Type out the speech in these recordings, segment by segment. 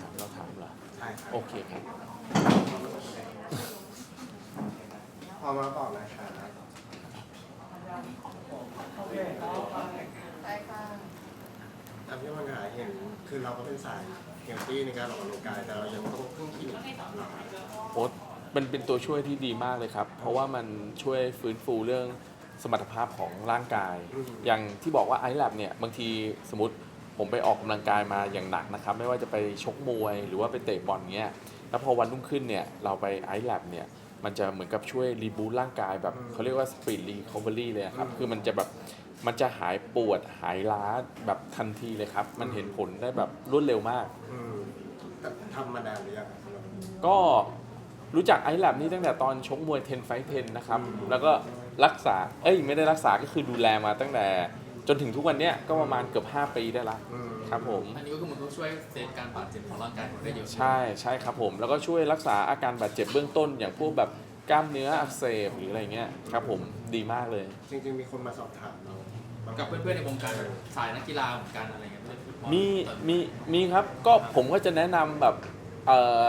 ถามเราถามเหรอใช่ครับโอเคครับพอมาบอกนะครับใช่ค่ะทำที่มันหาเห็นคือเราก็เป็นสายเฮลตี้ในการออกกำลังกายแต่เรายังต้องพึ่งคลินิกหรอครับโอ๊ตมันเป็นตัวช่วยที่ดีมากเลยครับ เพราะว่ามันช่วยฟื้นฟูเรื่องสมรรถภาพของร่างกาย อย่างที่บอกว่าไอแลบเนี่ยบางทีสมมติ ผมไปออกกำลังกายมาอย่างหนักนะครับ ไม่ว่าจะไปชกมวยหรือว่าไปเตะบอลเงี้ยแล้วพอวันรุ่งขึ้นเนี่ยเราไปไอแลบเนี่ยมันจะเหมือนกับช่วยรีบูตร่างกายแบบเขาเรียกว่าสปีดรีคอเวอรี่เลยอะครับ คือมันจะแบบมันจะหายปวดหายล้าแบบทันทีเลยครับ มันเห็นผลได้แบบรวดเร็วมากอืมแต่ทำมานานหรือยังครับสำหรับก็รู้จักไอแลบนี้ตั้งแต่ตอนชกมวย10ไฟท์10นะครับ แล้วก็รักษา เอ้ยไม่ได้รักษาก็คือดูแลมาตั้งแต่ จนถึงทุกวันเนี้ยก็ประมาณเกือบ 5 ปีได้ละอืม ครับผม อันนี้ก็คือมันก็ช่วยเซฟการบาดเจ็บของร่างกายของเราได้เยอะ ใช่ใช่ครับผมแล้วก็ช่วยรักษาอาการบาดเจ็บเบื้องต้น อย่างพวกแบบกล้ามเนื้ออักเสบหรืออะไรเงี้ยครับผมดีมากเลย จริงๆ มีคนมาสอบถามเรากับเพื่อนๆในวงการแบบสายนักกีฬาเหมือนกันอะไรเงี้ยไใช่ฟุตบอลมีมีมีครับก็ผมก็จะแนะนำแบบเอ่อ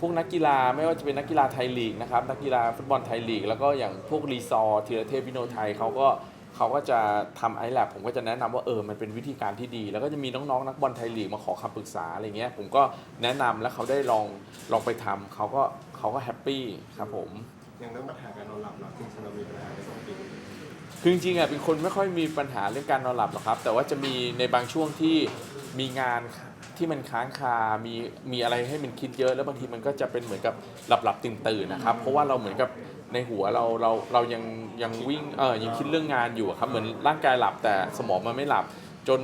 พวกนักกีฬาไม่ว่าจะเป็นนักกีฬาไทยลีกนะครับนักกีฬาฟุตบอลไทยลีก แล้วก็อย่างพวกรีซอร์ธีรเทพวิโนไทยเขาก็ เขาก็จะทำไอแลบผมก็จะแนะนำว่าเออมันเป็นวิธีการที่ดี แล้วก็จะมีน้องๆนักบอลไทยลีกมาขอคำปรึกษาอะไรเงี้ยผมก็แนะนำแล้วเขาได้ลองลองไปทำเขาก็เขาก็แฮปปี้ครับผม อย่างเรื่องปัญหาการนอนหลับเราจริงๆเรามีปัญหาในสองปีคือจริงๆอะเป็นคนไม่ค่อยมีปัญหาเรื่องการนอนหลับหรอกครับ แต่ว่าจะมีในบางช่วงที่มีงาน ที่มันค้างคา มีมีอะไรให้มันคิดเยอะ แล้วบางทีมันก็จะเป็นเหมือนกับหลับหลับตื่นตื่นๆนะครับ เพราะว่าเราเหมือนกับในหัวเราเราเรายังยังวิ่งเออยังคิดเรื่องงานอยู่อะครับเหมือนร่างกายหลับแต่สมองมันไม่หลับ จน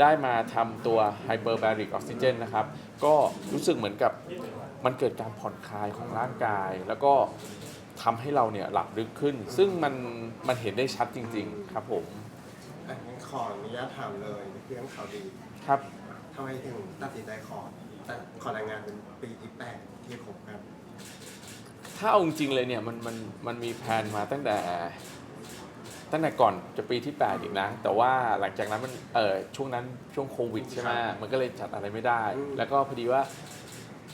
ได้มาทำตัว hyperbaric oxygen นะครับ ก็รู้สึกเหมือนกับมันเกิดการผ่อนคลายของร่างกาย แล้วก็ทำให้เราเนี่ยหลับลึกขึ้น ซึ่งมันมันเห็นได้ชัดจริง ๆ ครับผม อะงั้นขออนุญาตถามเลยเรื่องข่าวดี ครับ ทำไมถึงตัดสินใจขอแต่ขอรายงานเป็นปีที่แปดที่คบกันถ้าเอาจริงๆเลยเนี่ยมันมันมันมีแผนมาตั้งแต่ ตั้งแต่ก่อนจะปีที่ 8 อีกนะ แต่ว่าหลังจากนั้นมันเออช่วงนั้นช่วงโควิดใช่ไหมมันก็เลยจัดอะไรไม่ได้ แล้วก็พอดีว่า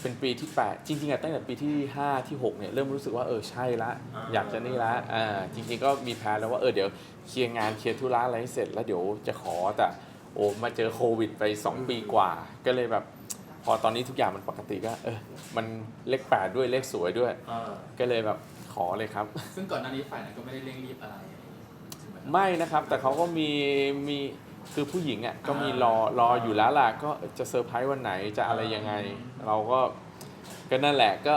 เป็นปีที่ 8 จริงๆอะตั้งแต่ปีที่ 5 ที่ 6 เนี่ย เริ่มรู้สึกว่าเออใช่ละ อยากจะนี่ละอ่าจริง ๆ ก็มีแผนแล้วว่าเออเดี๋ยวเคลียร์งานเคลียร์ธุระอะไรให้เสร็จแล้วเดี๋ยวจะขอแต่ โอ้มาเจอโควิดไป 2 ปีกว่า ก็เลยแบบ พอตอนนี้ทุกอย่างมันปกติก็ เออ มันเลข8ด้วยเลขสวยด้วยอ่าก็เลยแบบขอเลยครับ ซึ่งก่อนหน้านี้ฝ่ายนั้นก็ไม่ได้เร่งรีบอะไรใช่ไหมครับ ไม่นะครับ แต่เขาก็มีมีคือผู้หญิงอะก็มีรอรออยู่แล้วล่ะก็จะเซอร์ไพรส์วันไหนจะอะไรยังไง เราก็ก็นั่นแหละก็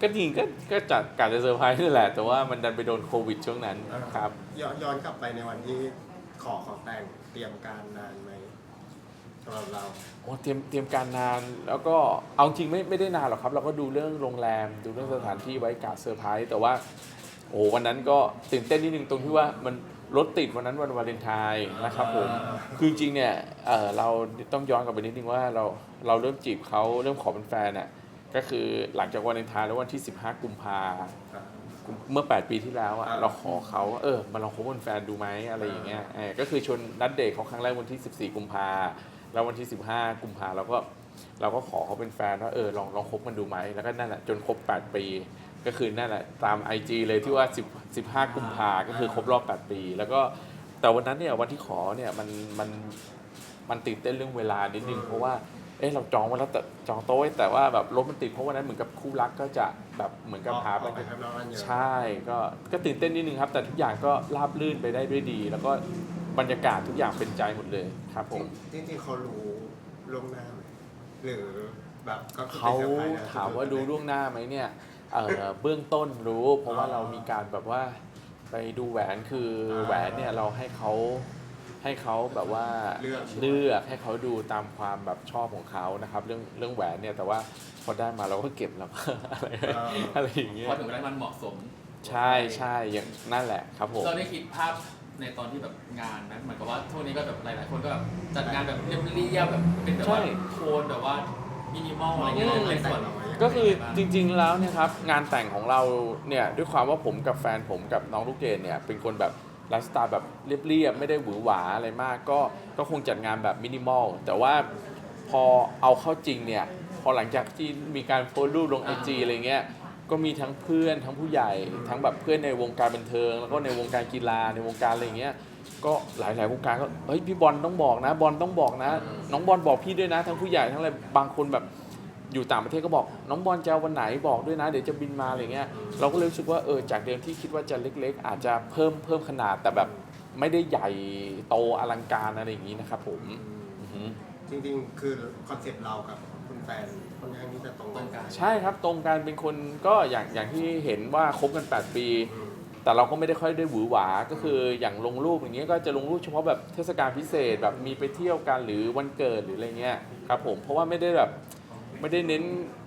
ก็จริงก็ก็จัดการจะเซอร์ไพรส์นั่นแหละ แต่ว่ามันดันไปโดนโควิดช่วงนั้นครับ ย้อนย้อนกลับไปในวันที่ ขอของแต่งเตรียมการนานไหมสำหรับเรา โอ้เตรียมเตรียมการนานแล้วก็เอาจริงไม่ไม่ได้นานหรอกครับ เราก็ดูเรื่องโรงแรม ดูเรื่องสถานที่ไว้กาเซอร์ไพรส์แต่ว่า โอ้วันนั้นก็ตื่นเต้นนิดนึงตรงที่ว่ามันรถติดวันนั้นวันวาเลนไทน์นะครับผมคือจริงๆเนี่ยเอ่อเราต้องย้อนกลับไปนิดนึงว่าเราเราเริ่มจีบเขาเริ่มขอเป็นแฟนน่ะก็คือหลังจากวันวาเลนไทน์แล้ววันที่ 15 กุมภา เมื่อ 8 ปีที่แล้วอะอ่าเราขอเขาว่าเออมาลองคบเป็นแฟนดูไหมอะไรอย่างเงี้ยเออก็คือชวนนัดเดทเขาครั้งแรกวันที่ 14 กุมภาแล้ววันที่ 15 กุมภาเราก็เราก็ขอเขาเป็นแฟนว่าเออลองลองคบกันดูไหมแล้วก็นั่นแหละจนครบ 8 ปี ก็คือนั่นแหละตาม IG เลยที่ว่า 10 15 กุมภาก็คือครบรอบ 8 ปี แล้วก็แต่วันนั้นเนี่ยวันที่ขอเนี่ยมันมันมันตื่นเต้นเรื่องเวลานิดนึงเพราะว่า เออเราจองไว้แล้วแต่จองโต๊ะไว้แต่ว่าแบบรถมันติดเพราะวันนั้นเหมือนกับคู่รักก็จะแบบเหมือนกับพาออกไปไปข้างนอกกันเยอะใช่ก็ก็ตื่นเต้นนิดนึงครับ แต่ทุกอย่างก็ราบรื่นไปได้ด้วยดี แล้วก็บรรยากาศทุกอย่างเป็นใจหมดเลยครับผมจริงๆเขารู้ล่วงหน้าไหมหรือแบบก็คือเขาป็นซอร์ไพรส์นะถามว่ารู้ล่วงหน้าไหมเนี่ยเอ่อเบื้องต้นรู้ เพราะว่าเรามีการแบบว่าไปดูแหวนคือแหวนเนี่ยเราให้เขา ให้เขาแบบว่าเลือก เลือกให้เขาดูตามความแบบชอบของเขานะครับ เรื่องเรื่องแหวนเนี่ยแต่ว่าพอได้มาเราก็เก็บแล้ว อะไรอะไรอย่างเงี้ยพอถึงเวลามันเหมาะสมใช่ใช่อย่างนั่นแหละครับผม เราได้คิดภาพในตอนที่แบบงานนะเหมือนกับว่าช่วงนี้ก็แบบหลายๆคนก็แบบจัดงานแบบเรียบๆแบบเป็นแบบว่าใช่ โทนแบบว่ามินิมอลอะไรเงี้ยในส่วนก็คือจริง ๆ แล้วเนี่ยครับงานแต่งของเราเนี่ยด้วยความว่าผมกับแฟนผมกับน้องลูกเกดเนี่ยเป็นคนแบบ ไลฟ์สไตล์แบบเรียบๆไม่ได้หวือหวาอะไรมาก ก็ก็คงจัดงานแบบมินิมอลแต่ว่าพอเอาเข้าจริงเนี่ย พอหลังจากที่มีการโพสต์รูปลงไอจีอะไรเงี้ยก็มีทั้งเพื่อนทั้งผู้ใหญ่ทั้งแบบเพื่อนในวงการบันเทิง แล้วก็ในวงการกีฬาในวงการอะไรเงี้ยก็หลายหลายๆวงการก็เฮ้ยพี่บอลต้องบอกนะ บอลต้องบอกนะ น้องบอลบอกพี่ด้วยนะ ทั้งผู้ใหญ่ทั้งอะไรบางคนแบบ อยู่ต่างประเทศก็บอกน้องบอลจะเอาวันไหนบอกด้วยนะเดี๋ยวจะบินมาอะไรเงี้ยเราก็เลยรู้สึกว่าเออจากเดิมที่คิดว่าจะเล็ก ๆ อาจจะเพิ่มเพิ่มขนาดแต่แบบไม่ได้ใหญ่โตอลังการอะไรอย่างนี้นะครับผมอือหือจริงๆ คือคอนเซ็ปต์เรากับคุณแฟนค่อนข้างที่จะตรงตรงกันใช่ครับตรงกันเป็นคนก็อย่างอย่างที่เห็นว่าคบกัน 8 ปี อืม แต่เราก็ไม่ได้ค่อยได้หวือหวา ก็คืออย่างลงรูปอย่างเงี้ยก็จะลงรูปเฉพาะแบบเทศกาลพิเศษแบบมีไปเที่ยวกันหรือวันเกิดหรืออะไรเงี้ยครับผมเพราะว่าไม่ได้แบบ ไม่ได้เน้น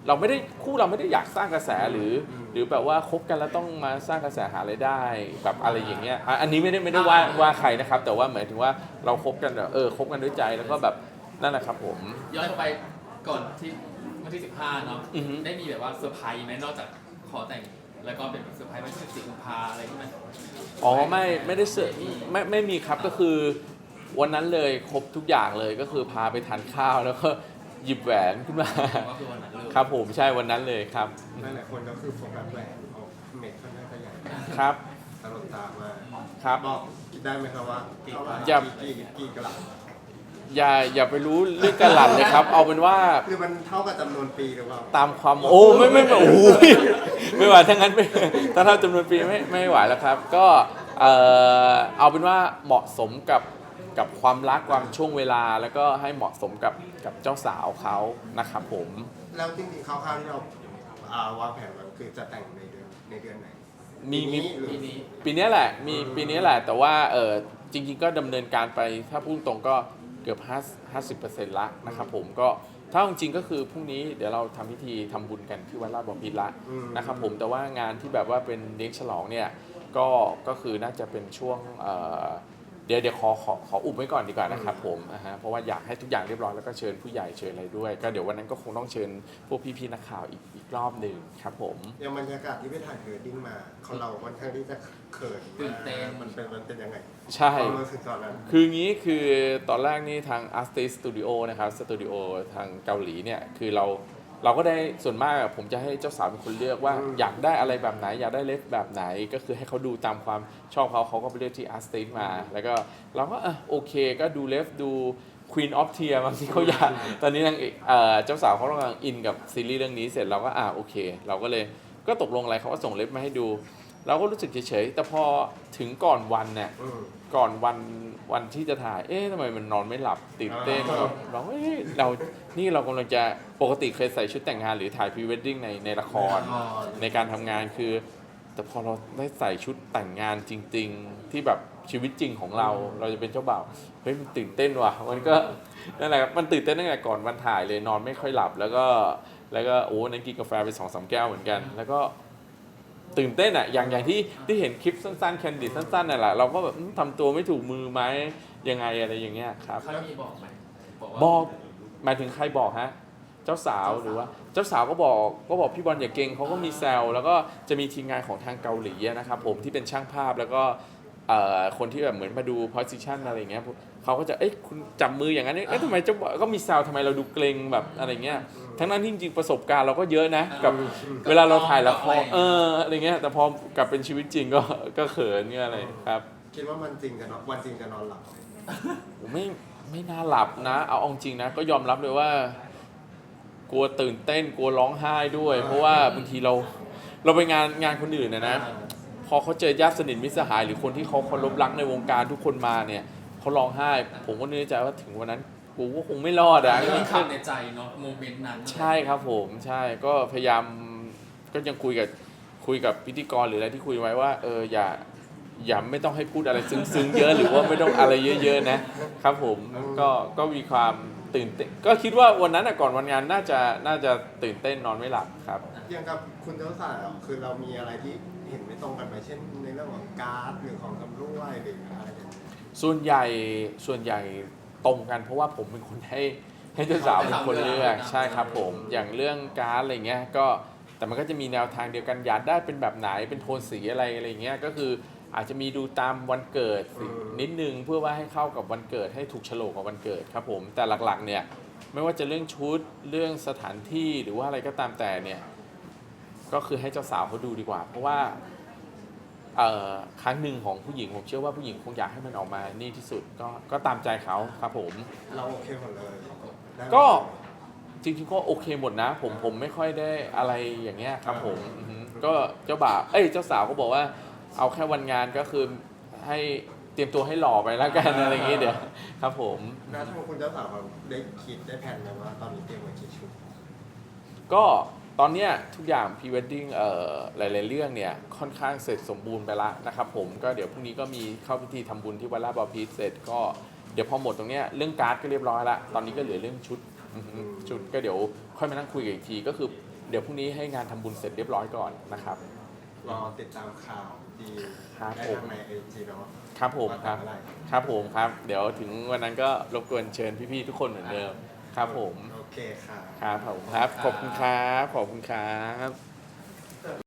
เราไม่ได้คู่เราไม่ได้อยากสร้างกระแสหรือ หรือแบบว่าคบกันแล้วต้องมาสร้างกระแสหารายได้แบบอะไรอย่างเงี้ยอะอันนี้ไม่ได้ไม่ได้ว่าว่าใครนะครับ แต่ว่าหมายถึงว่าเราคบกันแบบเออคบกันด้วยใจแล้วก็แบบนั่นแหละครับผม ย้อนกลับไปก่อนที่วันที่ 15 เนาะอือฮึ ได้มีแบบว่าเซอร์ไพรส์ไหมนอกจากขอแต่ง แล้วก็เป็นแบบเซอร์ไพรส์วันที่14กุมภาอะไรที่มัน อ๋อไม่ไม่ได้เสิร์ฟไม่ไม่มีครับก็คือ วันนั้นเลยครบทุกอย่างเลยก็คือพาไปทานข้าวแล้วก็ หยิบแหวนขึ้นมา ก็คือวันนั้นเลยครับผมใช่วันนั้นเลยครับ หลายๆคนก็คือโฟกัสแหวนเขาเม็ดค่อนข้างจะใหญ่ครับตลอดตามมาครับ บอกคิดได้ไหมครับว่าเท่าไหร่อย่า กี่กี่กะลัดอย่าอย่าไปรู้เรื่องกระหลัดเลยครับ เอาเป็นว่าคือมันเท่ากับจำนวนปีหรือเปล่าตามความโอ้ไม่ไม่ไม่โอ้โหไม่ไหวทั้งนั้นไม่ถ้าเท่าจำนวนปีไม่ไม่ไหวแล้วครับ ก็เอ่อเอาเป็นว่าเหมาะสมกับ กับความรักความช่วงเวลา แล้วก็ให้เหมาะสมกับกับเจ้าสาวเขานะครับผม แล้วจริงๆคร่าวๆที่เราอ่าวางแผนไว้คือจะแต่งในเดือนในเดือนไหนมีมี หรือ ปีนี้ ปีนี้แหละมีอืม ปีนี้แหละ แต่ว่าเออจริง ๆ ก็ดำเนินการไปถ้าพูดตรงก็เกือบ5 50%ละนะครับผมก็ถ้าจริงๆก็คือพรุ่งนี้เดี๋ยวเราทำพิธีทำบุญกันที่วัดลาดบพิตรละอืม นะครับผมแต่ว่างานที่แบบว่าเป็นเลี้ยงฉลองเนี่ยก็ก็คือน่าจะเป็นช่วงเอ่อ เดี๋ยวเดี๋ยวขอขอขออุบไว้ก่อนดีกว่านะครับผมอ่าฮะเพราะว่าอยากให้ทุกอย่างเรียบร้อยแล้วก็เชิญผู้ใหญ่เชิญอะไรด้วย ก็เดี๋ยววันนั้นก็คงต้องเชิญพวกพี่ๆนักข่าวอีกอีกรอบหนึ่งครับผม อย่างบรรยากาศที่ไปถ่ายเวดดิ้งมาของเราค่อนข้างที่จะเขินตื่นเต้น มันเป็นมันเป็นยังไงใช่ ความรู้สึกตอนนั้น คืองี้คือตอนแรกนี่ทาง Artist Studio นะครับสตูดิโอทางเกาหลีเนี่ย คือเรา เราก็ได้ส่วนมากอะผมจะให้เจ้าสาวเป็นคนเลือกว่าอืมอยากได้อะไรแบบไหน อยากได้เลฟแบบไหน ก็คือให้เขาดูตามความชอบเขาเขาก็ไปเลือกที่ Artist มา แล้วก็เราก็อะโอเค ก็ดูเลฟดู Queen of Tear บางที่เขาอยากตอนนี้นางเอกเอ่อเจ้าสาวเขากำลังอินกับซีรีส์เรื่องนี้เสร็จเราก็อะโอเค เราก็เลยก็ตกลงอะไรเขาก็ส่งเล็บมาให้ดู เราก็รู้สึกเฉยๆแต่พอถึงก่อนวันเนี่ยอืม ก่อนวันวันที่จะถ่าย เอ๊ะทำไมมันนอนไม่หลับตื่นเต้นอ่าแบบเราเอ๊ะเรา นี่เรากำลังจะปกติเคยใส่ชุดแต่งงานหรือถ่ายพรีเวดดิ้งในในละคร ในการทำงานคือ แต่พอเราได้ใส่ชุดแต่งงานจริง ๆ ที่แบบชีวิตจริงของเราเราจะเป็นเจ้าบ่าวเฮ้ยมันตื่นเต้นว่ะมันก็นั่นแหละครับมันตื่นเต้นตั้งแต่ก่อนวันถ่ายเลยนอนไม่ค่อยหลับ แล้วก็แล้วก็โอ้นั่นกินกาแฟไปสองสามแก้วเหมือนกัน แล้วก็ ตื่นเต้นอะอย่างอย่างที่ที่เห็นคลิปสั้นๆแคนดิดสั้นๆนั่นแหละเราก็แบบอืมทำตัวไม่ถูกมือไหมยังไงอะไรอย่างเงี้ยครับ เขามีบอกไหมบอกว่าบอกหมายถึงใครบอกฮะ เจ้าสาวหรือว่า เจ้าสาวก็บอกก็บอกพี่บอลอย่าเก่งเขาก็มีแซวแล้วก็จะมีทีมงานของทางเกาหลีอะนะครับผมที่เป็นช่างภาพแล้วก็ เอ่อคนที่แบบเหมือนมาดู position อะไรอย่างเงี้ยเขาก็จะเอ้ยคุณจับมืออย่างนั้นเอ๊ะทำไมเจ้าบ่าวก็มีแซวทำไมเราดูเกรงแบบอะไรเงี้ยทั้งนั้นที่จริงๆประสบการณ์เราก็เยอะนะกับเวลาเราถ่ายละครเอออะไรเงี้ยแต่พอกลับเป็นชีวิตจริงก็ก็เขินเงี้ยอะไรครับ คิดว่ามันจริงจะนอนวันจริงจะนอนหลับไหมผมไม่ไม่น่าหลับนะ เอาเอาจริงนะ ก็ยอมรับเลยว่า กลัวตื่นเต้นกลัวร้องไห้ด้วย เพราะว่าบางทีเรา เราไปงานงานคนอื่นนะนะ พอเขาเจอญาติสนิทมิตรสหาย หรือคนที่เขาเคารพรักในวงการทุกคนมาเนี่ยเขาร้องไห้ ผมก็นึกในใจว่าถึงวันนั้นกูก็คงไม่รอดอะมีคำในใจเนาะโมเมนต์นั้นใช่ครับผมใช่ก็พยายามก็ยังคุยกับคุยกับพิธีกรหรืออะไรที่คุยไว้ว่าเอออย่าอย่าไม่ต้องให้พูดอะไรซึ้งๆเยอะหรือว่าไม่ต้องอะไรเยอะๆนะครับผมก็ก็มีความตื่นเต้นก็คิดว่าวันนั้นอะก่อนวันงานน่าจะน่าจะตื่นเต้นนอนไม่หลับครับอย่างกับคุณเจ้าสาวคือเรามีอะไรที่ เห็นไม่ตรงกันไหมเช่น ในเรื่องของการ์ดหรือของกำรวยหรืออะไรอย่างเงี้ยส่วนใหญ่ส่วนใหญ่ตรงกันเพราะว่าผมเป็นคนให้ให้เจ้าสาวเป็นคนเลือกใช่ครับผม อย่างเรื่องการดอะไรเงี้ยก็แต่มันก็จะมีแนวทางเดียวกันอยากได้เป็นแบบไหนเป็นโทนสีอะไรอะไรเงี้ยก็คืออาจจะมีดูตามวันเกิดอืม นิดนึงเพื่อว่าให้เข้ากับวันเกิดให้ถูกโฉลกกับวันเกิดครับผมแต่หลักๆเนี่ยไม่ว่าจะเรื่องชุดเรื่องสถานที่หรือว่าอะไรก็ตามแต่เนี่ย ก็คือให้เจ้าสาวเขาดูดีกว่า เพราะว่าเอ่อครั้งหนึ่งของผู้หญิงผมเชื่อว่าผู้หญิงคงอยากให้มันออกมานี่ที่สุดก็ก็ตามใจเขาครับผม เราโอเคหมดเลยได้ก็จริงๆก็โอเคหมดนะ ผมผมไม่ค่อยได้อะไรอย่างเงี้ยครับผมอือฮึก็เจ้าบ่าวเอ้ยเจ้าสาวก็บอกว่า เอาแค่วันงานก็คือให้เตรียมตัวให้หล่อไปแล้วกันอะไรอย่างเงี้ยเดี๋ยวครับผมแล้วทางคุณเจ้าสาวเราได้คิดได้แผนไหมว่าตอนนี้เตรียมไว้กี่ชุดก็ ตอนเนี้ยทุกอย่างพรีเวดดิ้งเอ่อหลาย ๆ เรื่องเนี่ยค่อนข้างเสร็จสมบูรณ์ไปแล้วนะครับผมก็เดี๋ยวพรุ่งนี้ก็มีเข้าพิธีทำบุญที่วัดลาดบอพีชเสร็จก็เดี๋ยวพอหมดตรงเนี้ยเรื่องการ์ดก็เรียบร้อยละตอนนี้ก็เหลือเรื่องชุดอือฮึชุดก็เดี๋ยวค่อยมานั่งคุยกันอีกทีก็คือเดี๋ยวพรุ่งนี้ให้งานทำบุญเสร็จเรียบร้อยก่อนนะครับรอติดตามข่าวดีครับได้ผมทางในไอจีเนาะครับผมครับว่าทำอะไรครับผมครับ เดี๋ยวถึงวันนั้นก็รบกวนเชิญพี่ ๆ ทุกคนเหมือนเดิมครับผมโอ เคค่ะ ครับผมครับ ขอบคุณครับ ขอบคุณครับ